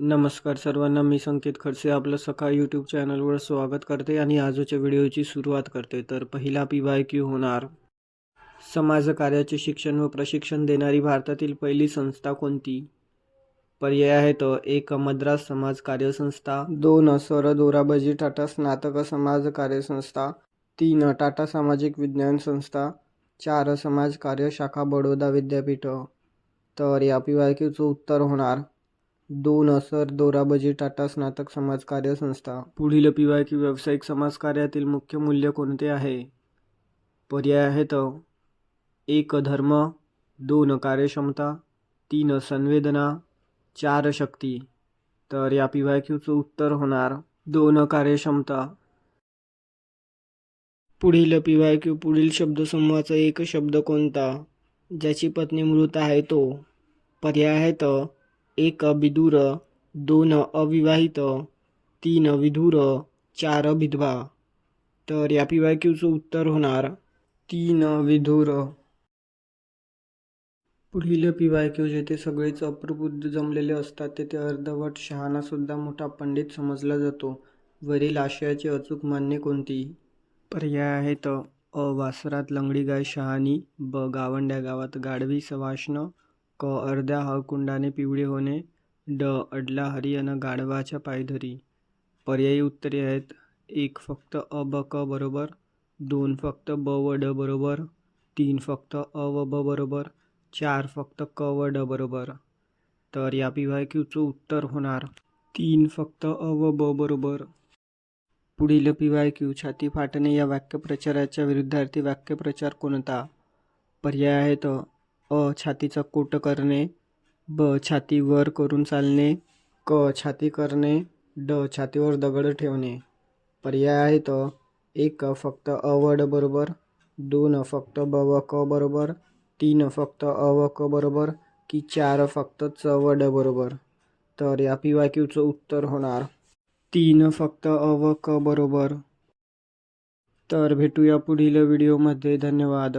नमस्कार सर्वांना मी संकेत खडसे आपलं सकाळ यूट्यूब चॅनलवर स्वागत करते आणि आजच्या व्हिडिओची सुरुवात करते. तर पहिला पी वाय क्यू होणार. समाजकार्याचे शिक्षण व प्रशिक्षण देणारी भारतातील पहिली संस्था कोणती? पर्याय आहेत एक मद्रास समाज कार्य संस्था दोन सर दोराबजी टाटा स्नातक समाज कार्य संस्था तीन टाटा सामाजिक विज्ञान संस्था. चार समाज कार्य शाखा बडोदा विद्यापीठ. तर या पी वाय क्यूचं उत्तर होणार. दोन सर दोराबजी टाटा स्नातक समाजकार्य संस्था. पुढील पी वाय क्यू व्यावसायिक समाजकार्यातील मुख्य मूल्य कोणते आहे? पर्याय आहेत. एक धर्म. दोन कार्यक्षमता. तीन संवेदना. चार शक्ती. तर या पी वाय क्यूचं उत्तर होणार दोन कार्यक्षमता. पुढील पी वाय क्यू पुढील शब्दसमूहाचा एक शब्द कोणता? ज्याची पत्नी मृत आहे तो. पर्याय आहेत. एक बिदूर दोन अविवाहित तीन विधूर चार विधवा. तर या पी क्यूचं उत्तर होणार तीन विधूर. पुढील पी वाय क्यू जेथे सगळेच अप्रबुद्ध जमलेले असतात तेथे अर्धवट शहाणासुद्धा मोठा पंडित समजला जातो. वरील आशयाची अचूक मान्य कोणती? पर्याय आहेत. अ वासरात लंगडी गाय शहाणी ब गावंड्या गावात गाढवी सवाष्ण क अर्ध्या हळकुंडाने पिवळे होणे ड अडला हरियाणा गाढवाच्या पायधरी. पर्यायी उत्तरे आहेत. एक फक्त अ ब क बरोबर. दोन फक्त ब व ड बरोबर. तीन फक्त अ व ब बरोबर. चार फक्त क व ड बरोबर. तर या पी क्यूचं उत्तर होणार तीन फक्त अ व ब बरोबर. पुढील पी क्यू छाती फाटणे या वाक्यप्रचाराच्या विरुद्धार्थी वाक्यप्रचार कोणता? पर्याय आहेत. अ छातीचा कोट करणे ब छाती वर करून चालणे क छाती करणे ड छातीवर दगड ठेवणे. पर्याय आहेत. एक फक्त अवड बरोबर. दोन फक्त ब व क बरोबर. तीन फक्त अ व क बरोबर की चार फक्त च व ड बरोबर. तर या पी वाय क्यूचं उत्तर होणार तीन फक्त अ व क बरोबर. तर भेटूया पुढील व्हिडिओमध्ये. धन्यवाद.